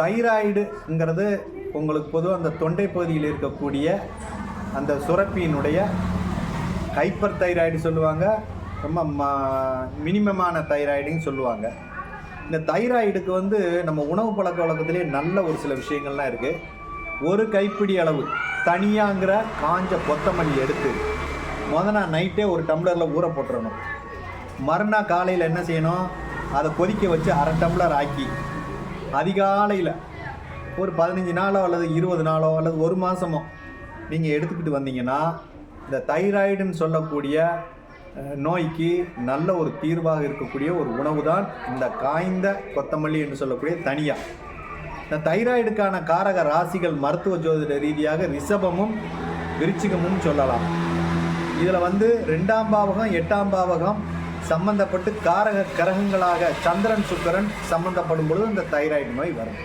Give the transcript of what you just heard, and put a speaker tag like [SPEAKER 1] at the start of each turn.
[SPEAKER 1] தைராய்டுங்கிறது உங்களுக்கு பொதுவாக அந்த தொண்டை பகுதியில் இருக்கக்கூடிய அந்த சுரப்பியினுடைய ஹைப்பர் தைராய்டு சொல்லுவாங்க. ரொம்ப ம மினிமமான தைராய்டுன்னு சொல்லுவாங்க. இந்த தைராய்டுக்கு வந்து நம்ம உணவு பழக்க வழக்கத்திலே நல்ல ஒரு சில விஷயங்கள்லாம் இருக்குது ஒரு கைப்பிடி அளவு தனியாங்கிற காஞ்ச கொத்தமல்லி எடுத்து முத நாள் நைட்டே ஒரு டம்ளரில் ஊற போட்டுறணும். மறுநாள் காலையில் என்ன செய்யணும்? அதை கொதிக்க வச்சு அரை டம்ளர் ஆக்கி அதிகாலையில் ஒரு பதினஞ்சு நாளோ அல்லது இருபது நாளோ அல்லது ஒரு மாதமோ நீங்கள் எடுத்துக்கிட்டு வந்தீங்கன்னா இந்த தைராய்டுன்னு சொல்லக்கூடிய நோய்க்கு நல்ல ஒரு தீர்வாக இருக்கக்கூடிய ஒரு உணவு தான் இந்த காய்ந்த கொத்தமல்லி என்று சொல்லக்கூடிய தனியா. இந்த தைராய்டுக்கான காரக ராசிகள் மருத்துவ ஜோதிட ரீதியாக ரிஷபமும் விருச்சிகமும் சொல்லலாம். இதில் வந்து ரெண்டாம் பாவகம் எட்டாம் பாவகம் சம்பந்தப்பட்டு காரக கிரகங்களாக சந்திரன் சுக்கரன் சம்பந்தப்படும் பொழுது இந்த தைராய்டு நோய் வரும்.